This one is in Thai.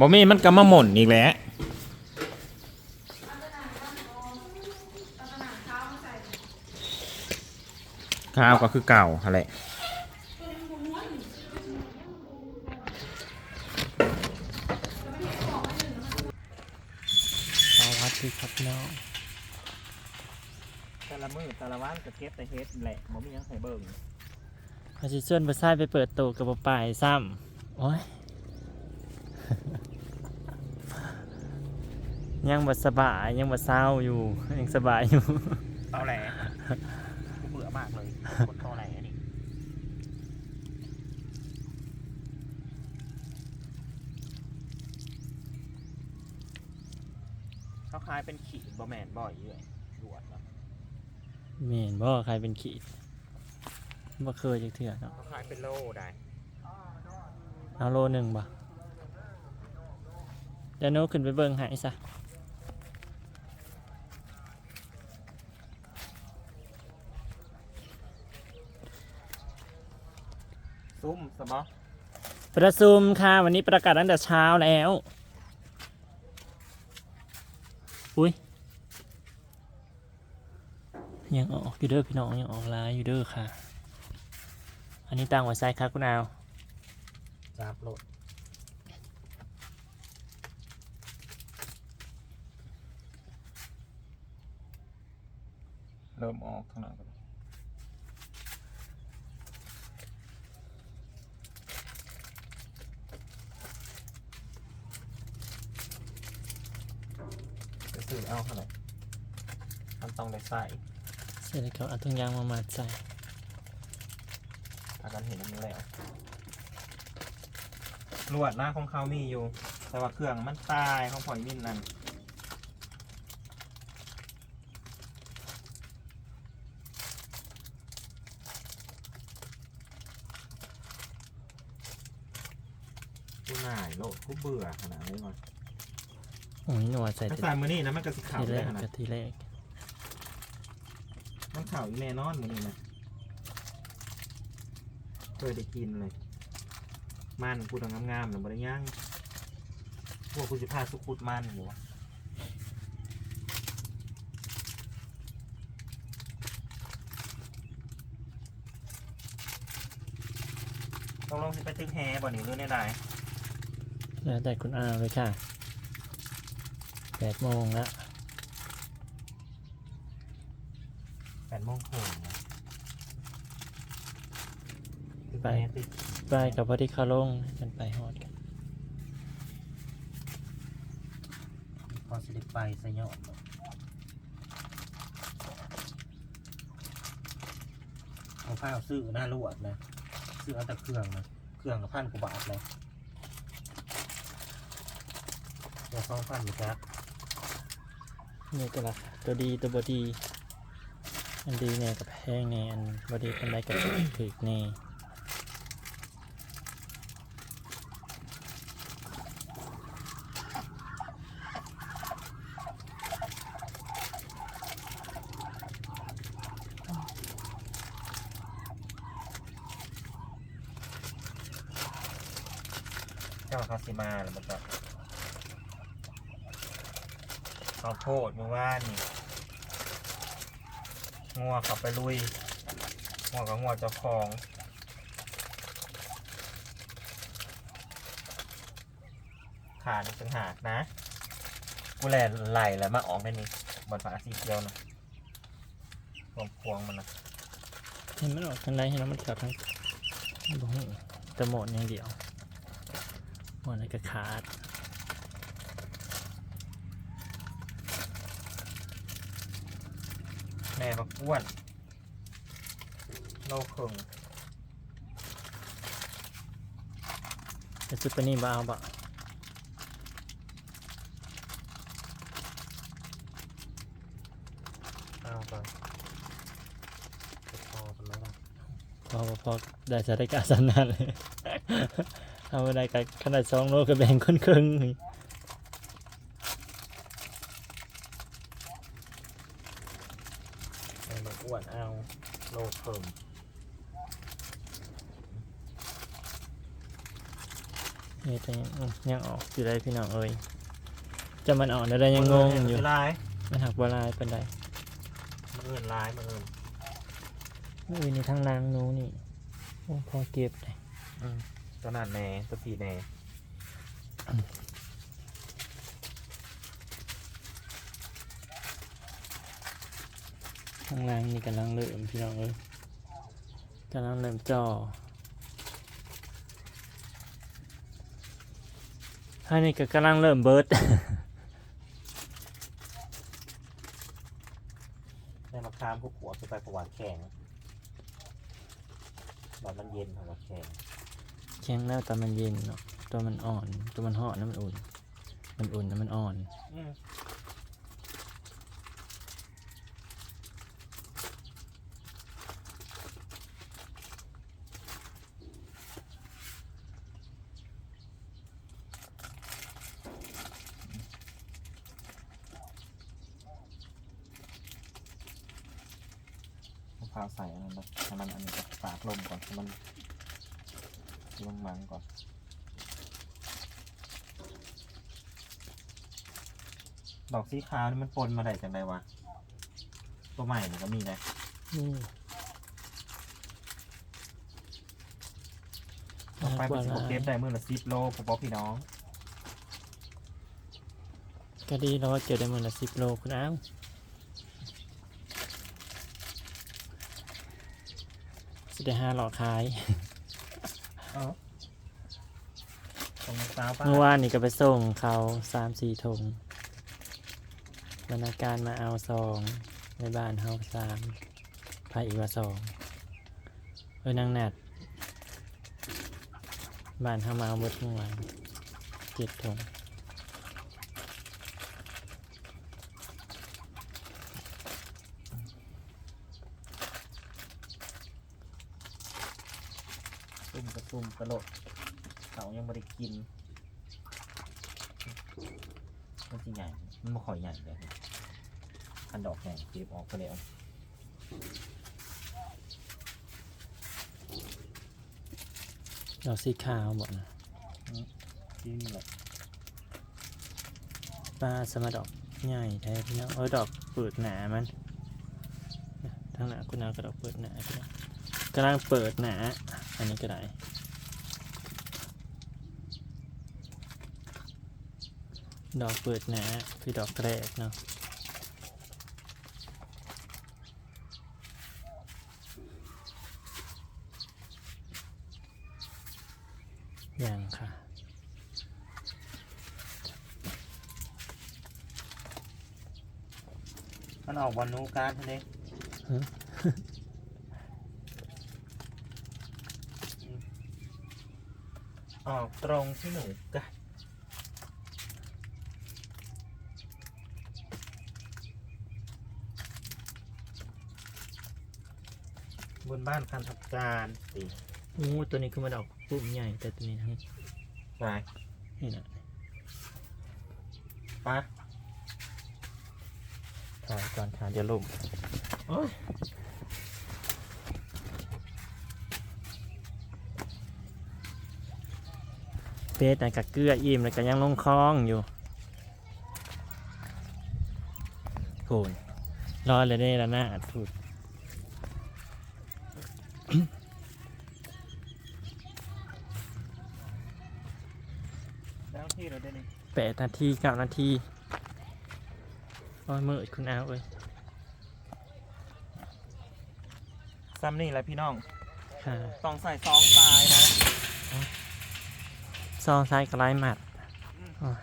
บ่มีมันก็มาหม่นอีกแหล้วข้าวก็คือเก่าหั่นแหละสวัสดีครับพี่น้องแต่ละมือแต่ละวันก็เก็บแต่เฮ็ดแหละบ่มีหยังให้เบิ่งอาชิชวนไปใส่ไปเปิดตัวกับบ่ไปซ้ำโอ้ย ยังบ่สบายยังบ่เศร้าอยู่ยังสบายอยู่ เอาแหละกูเบื่อมากเลยกดเท่าไหร่อันนี้เขาคล้ายเป็นขีดบ่แม่นบ่อยเลยรวดเนาะเมนบ่ใครเป็นขีดบ่เคยจักเทื่อเนาะเขาคล้ายเป็นโล่ได้เอาโลหนึ่งบ่เดี๋ยวโน้ขึ้นไปเบิ่งให้ซะ ซุ้มสมอประชุมค่ะ วันนี้ประกาศตั้งแต่เช้าแล้ว อุ้ยยังออกอยู่เด้อพี่น้องยังออกไลน์อยู่เด้อค่ะ อันนี้ตั้งไว้ใส่ค่ะคุณอาวจับโหลดเริ่มออกข้างหลัง ก่อนจะสื่อเอาเท่าไหร่มันต้องได้ใส่เสร็จแล้วก็เอาทุงยางมามัดใส่อาการเห็นมันแล้วลวดหน้าของเขามีอยู่ แต่ว่าเครื่องมันตายของพอยมินนั่นกูหน่ายโลดกูเบื่อขนาดนี้มั นโอ้ยหนวดใส่ถ้าทีใส่มือนี่นะมันก็สิขาวทีแรเลยกขนาดกับทีแรกมันขาวอีแน่นอนมือนี่นะเคยได้กินเลย มันกูต้องงามๆหน่อยบริย่างพวกกูสิพาสุกุดมันอยู่วะต้องลงสิไปตึกแฮบ่หนิหรือในใดแล้วแต่คุณอาวเลยค่ะ แปดโมงแล้วแปดโมงครึ่งนะตึกไปแฮตึกไปกับพอดีเข้าลงกันไปฮอดกันพอสิได้ไปสยองเอาผ้าซื้อหน้าลวดนะซื้อเอาแต่เครื่องนะเครื่องละพันกว่าบาทเลยเดี๋ยวสองพันอยู่ครับ นี่ตัวละตัวดีตัวบดี อันดีเนี่ยกับแพงเนี่ยอันบดีเป็นไรกับถึกเนี่ยเจ้าคาสิมาแล้วมันก็ ข้าวโพดเมื่อวานนี่งัวขับไปลุยงัวกับงัวเจ้าของขาดต่างหากนะ กูแลไหลแล้วมาออกได้นี่บนฝาสีเขียวนะพวงพวงมันนะเห็นมันออกทางไหนเห็นแล้วมันขับทางบ่ฮู้แต่หมดอย่างเดียวหมดอะไรก็ขาด แม่บักอ้วนโลครึ่งแต่ซุปเปอร์นี่บ่เอาบ่เอาไปพอกันไหมล่ะพอบ่พอได้สถานการณ์สำนันเลย เอาได้กับขนาดสองโลก็แบ่งคนครึ่งนี่ แม่บักอ้วนเอาโลครึ่ง นี่แต่ยังอืมยังออกอยู่ได้พี่น้องเอ้ยจะมันออกได้ยังงงอยู่ลายมันหักบลายเป็นไรมันเอินลายมันเอินอุ้ยนี่ทางล่างหนู้นี่โอ้พอเก็บเลยอืมตัวนั้นแน่ตัวผีแน่ทางล่างนี่กำลังเริ่มพี่น้องเอ้ยกำลังเริ่มจ่อ ให้นี่ก็กำลังเริ่มเบิร์ดในมะขามพวกหัวจะไปประวัติแข็งแบบมันเย็นประวัติแข็งแข็งแล้วแต่มันเย็นเนาะตัวมันอ่อน ตัวมันห่อนแล้วมันอุ่น มันอุ่นแล้วมันอ่อน พร้าวใส่อันนั้นนะให้มันอันนี้ก็ปากลมก่อนให้มันลงมังก่อนดอกสีขาวนี่มันปนมาได้จากไหนวะตัวใหม่นี่ก็มีนะนี่ ต่อไปเป็นสิบเก็บได้มือละสิบโลพอปอพี่น้องก็ดีแล้วว่าเกี่ยวได้มือละสิบโลคุณอ้าว สิได้ห้าหลอดขายเออตรงสาวป้าเมื่อวานนี่ก็ไปส่งเขาสามสี่ถุงบรรณาการมาเอาซองในบ้านเฮาสามพายอีกว่าสองเออนางนัดบ้านเฮามาเอาหมดเมื่อวานเจ็ดถุง ซุ่มกระซุ่มกระโดดเขายังไม่ได้กินมันสิใหญ่ มันไม่ค่อยใหญ่เลยคันดอกใหญ่เก็บออกไปแล้วดอกสีขาวบอกนะที่นี่แหละป้าสมาดอกใหญ่แท้พี่น้องเออดอกเปิดหนามันทางหนาคุณเอากระดอกเปิดหนาพี่น้องกำลังเปิดหนา อันนี้ก็ได้ ดอกเปิดหนาคือดอกแรกเนาะยังค่ะ มันออกวันนูการ์ดเท่านี้ฮะออกตรงที่หนูกัด บนบ้านคันทับการสิโอ้ตัวนี้คือมันดอกปุ่มใหญ่แต่ตัวนี้ให้ไปนี่นะไปถ่ายก่อนค่ะเดี๋ยวลุ่มโอ้ยเพชรนะกับเกลืออิ่มแล้วก็ยังลงคลองอยู่โผนรอเลยได้ละหน้าถูก แล้วที่เราได้นี่แปดนาทีเก้านาทีโอ้ยมืดคุณเอาเอ้ยซ้ำนี่แหละพี่น้องค่ะต้องใส่ซองตายนะ ซองซ้ายกับลายหมัดโอ้ย